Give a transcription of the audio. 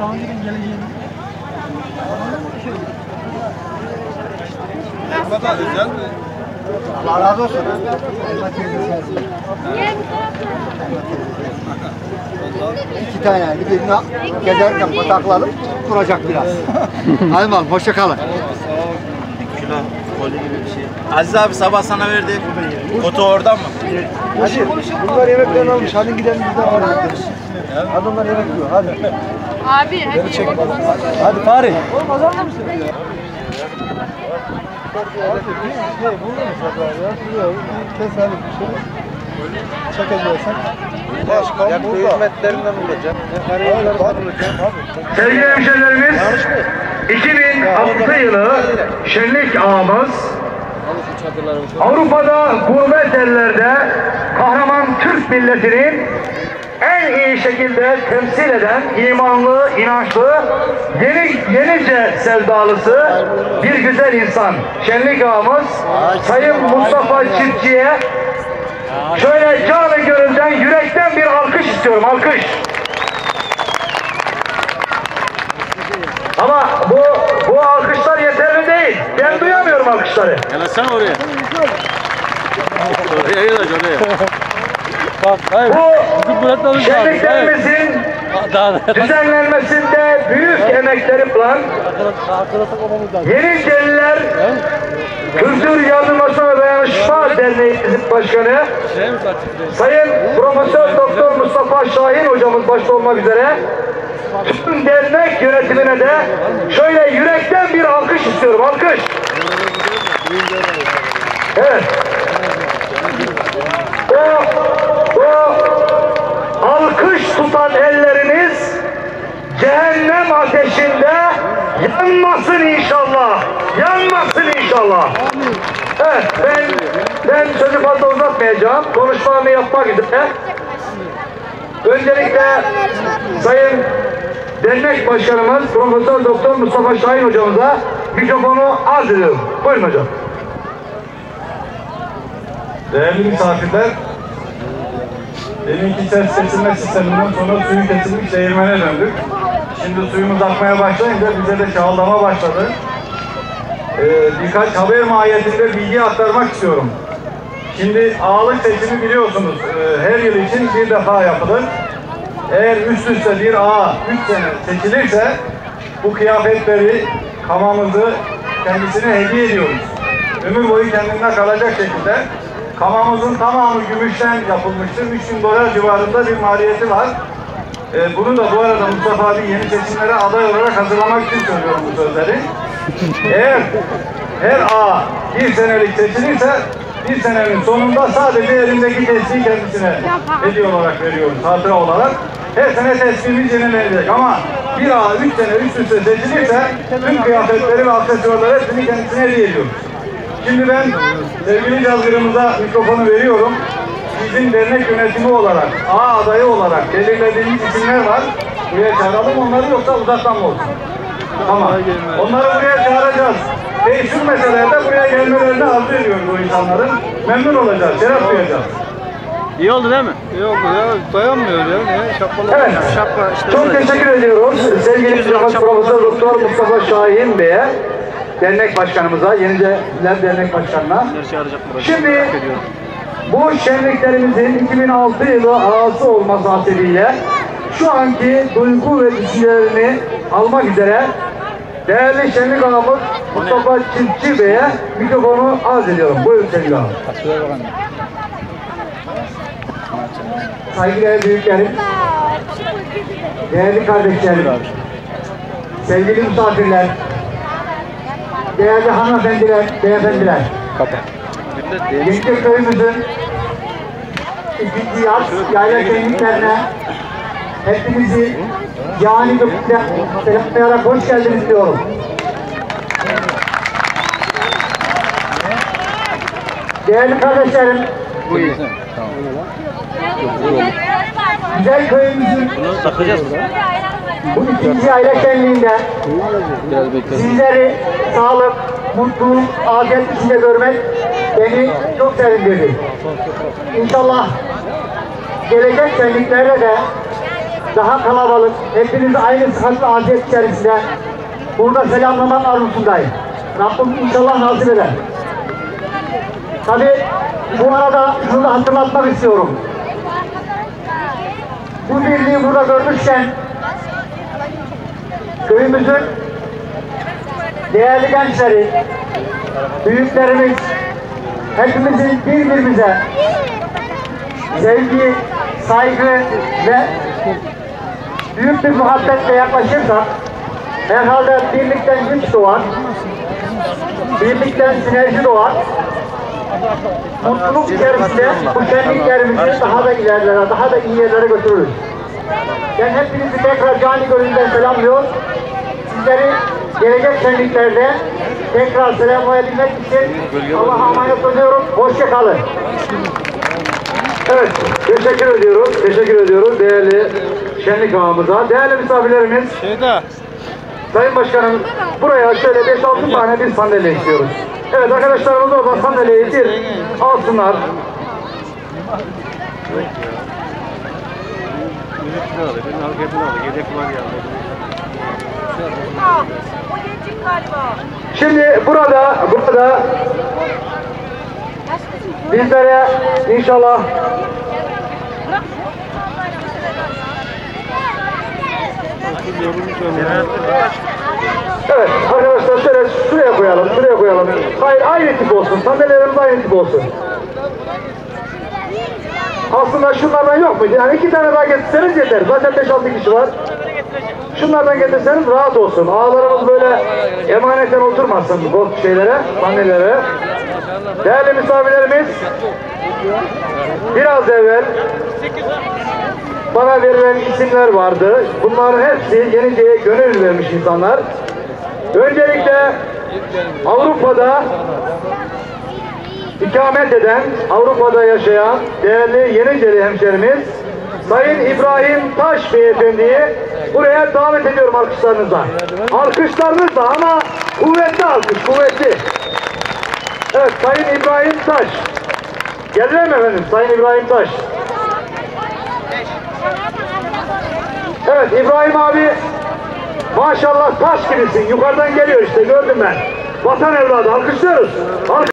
Ramazan'ın geleceğini. Elma da özel mi? Allah razı olsun. İki tane. Bir birini gezerken bataklanıp duracak biraz. Hadi bakalım hoşça kalın. Kilo koli gibi bir şey. Aziz abi sabah sana verdi. Kutu oradan mı? Hadi. Bunlar yemeklerini almış. Hadi gidelim biz de oraya gideriz. Hadi onlar yemek yiyor. Hadi. Abi hadi çek. Hadi Fahri. Oğlum mısın? Buldun mu saklar ya? Şuraya kes hadi bir şey. Çekeceksin. Başkan burada. hizmetlerinden hadi. Sevgili hemşehrilerimiz, 2006 yılı şenlik ağamız Avrupa'da gurbet ellerde kahraman Türk milletinin en iyi şekilde temsil eden imanlı, inançlı, yeni, yenice sevdalısı bir güzel insan. Şenlik ağamız Sayın Mustafa Çiftçi'ye şöyle canı gönülden, yürekten bir alkış istiyorum, alkış. Ama bu bu alkışlar yeterli değil. Ben duyamıyorum alkışları. Gelsene oraya. Oraya gel oraya. Bu şenliklerimizin düzenlenmesinde büyük emekleri olan Yeniceliler Kültür Yardımlaşma ve Dayanışma Derneğimizin başkanı Sayın Profesör Doktor Mustafa Şahin hocamız başta olmak üzere tüm dernek yönetimine de şöyle yürekten bir alkış istiyorum. Alkış. Evet. Yanmasın inşallah. Yanmasın inşallah. Evet ben ben sözü fazla uzatmayacağım. Konuşmamı yapmak üzere. Öncelikle Sayın Dernek Başkanımız Profesör Doktor Mustafa Şahin hocamıza mikrofonu arz ediyorum. Buyurun hocam. Değerli misafirler, deminki ses kesilme sisteminden sonra suyu kesilmiş değirmene döndük. Şimdi suyumuz akmaya başlayınca bize de şahıldama başladı. Ee, birkaç haber mahiyetinde bilgi aktarmak istiyorum. Şimdi ağalık seçimi biliyorsunuz e, her yıl için bir defa yapılır. Eğer üst üste bir ağa 3 sene seçilirse bu kıyafetleri, kamamızı kendisine hediye ediyoruz. Ömür boyu kendinde kalacak şekilde kamamızın tamamı gümüşten yapılmıştır. 3000 dolar civarında bir maliyeti var. Ee, bunu da bu arada Mustafa abi yeni seçimlere aday olarak hazırlamak için söylüyorum bu sözleri. Eğer her ağa bir senelik seçilirse bir senenin sonunda sadece elindeki testiyi kendisine hediye olarak veriyoruz, hatıra olarak. Her sene tespihimiz yenilenecek ama bir ağa üç sene üst üste seçilirse tüm kıyafetleri ve aksesuarları hepsini kendisine hediye ediyoruz. Şimdi ben sevgili cazgırımıza mikrofonu veriyorum. Bizim dernek yönetimi olarak, A adayı olarak belirlediğimiz isimler var. Buraya çağıralım onları yoksa uzaktan mı olsun? Tamam. Onları buraya çağıracağız. Şu meselelerde buraya gelmelerini arzu ediyoruz bu insanların. Memnun olacağız, şeref duyacağız. İyi oldu değil mi? Yok ya dayanmıyor ya. Ne şapkalar. Evet. Şapka işte. Çok teşekkür ediyoruz sevgili Profesör Doktor Mustafa Şahin Bey'e, dernek başkanımıza, Yeniceler Dernek Başkanı'na. Şimdi bu şenliklerimizin 2006 yılı ağası olması hasebiyle şu anki duygu ve düşüncelerini almak üzere değerli şenlik ağamız Mustafa Çiftçi Bey'e mikrofonu arz ediyorum. Buyurun sevgili ağam. Saygıdeğer büyüklerim, değerli kardeşlerim, sevgili misafirler, değerli hanımefendiler, beyefendiler. Gençlik köyümüzün yaz yayla şenliklerine hepinizi gıpta selamlayarak hoş geldiniz diyorum. Değerli kardeşlerim, güzel köyümüzün bu ikinci aile şenliğinde sizleri sağlık, mutluluk, afiyet içinde görmek beni çok sevindirdi. İnşallah gelecek şenliklerde de daha kalabalık, hepiniz aynı sıhhat ve afiyet içerisinde burada selamlamak arzusundayım. Rabbim inşallah nasip eder. Tabi bu arada şunu da hatırlatmak istiyorum. Bu birliği burada görmüşken köyümüzün değerli gençleri, büyüklerimiz, hepimizin birbirimize sevgi, saygı ve büyük bir muhabbetle yaklaşırsak herhalde birlikten güç doğar, birlikten sinerji doğar. Mutluluk içerisinde bu şenliklerimizi daha da ilerlere, daha da iyi yerlere götürürüz. Ben hepinizi tekrar cani gönülden selamlıyor. Sizleri gelecek şenliklerde tekrar selamlayabilmek için Allah'a emanet ediyorum. Hoşça kalın. Evet, teşekkür ediyoruz. Teşekkür ediyoruz değerli şenlik ağamıza. Değerli misafirlerimiz, Şeyda. Sayın Başkanım buraya şöyle 5-6 tane bir sandalye istiyoruz. Evet arkadaşlarımız oradan sandalyeyi bir alsınlar. O gelecek galiba. Şimdi burada burada bizlere inşallah Evet arkadaşlar şöyle şuraya koyalım, şuraya koyalım. Hayır aynı tip olsun, sandalyelerimiz aynı tip olsun. Aslında şunlardan yok muydu? Yani iki tane daha getirseniz yeter. Zaten 5-6 kişi var. Şunlardan getirseniz rahat olsun. Ağlarımız böyle emaneten oturmasın bu şeylere, sandalyeleri. Değerli misafirlerimiz, biraz evvel bana verilen isimler vardı. Bunların hepsi Yenice'ye gönül vermiş insanlar. Öncelikle Avrupa'da ikamet eden, Avrupa'da yaşayan değerli Yeniceli hemşerimiz Sayın İbrahim Taş Beyefendi'yi buraya davet ediyorum alkışlarınızla. Alkışlarınızla ama kuvvetli alkış, kuvvetli. Evet, Sayın İbrahim Taş. Geldiler mi efendim? Sayın İbrahim Taş. Evet, İbrahim abi maşallah taş gibisin. Yukarıdan geliyor işte, gördüm ben. Vatan evladı, alkışlıyoruz. Alkış-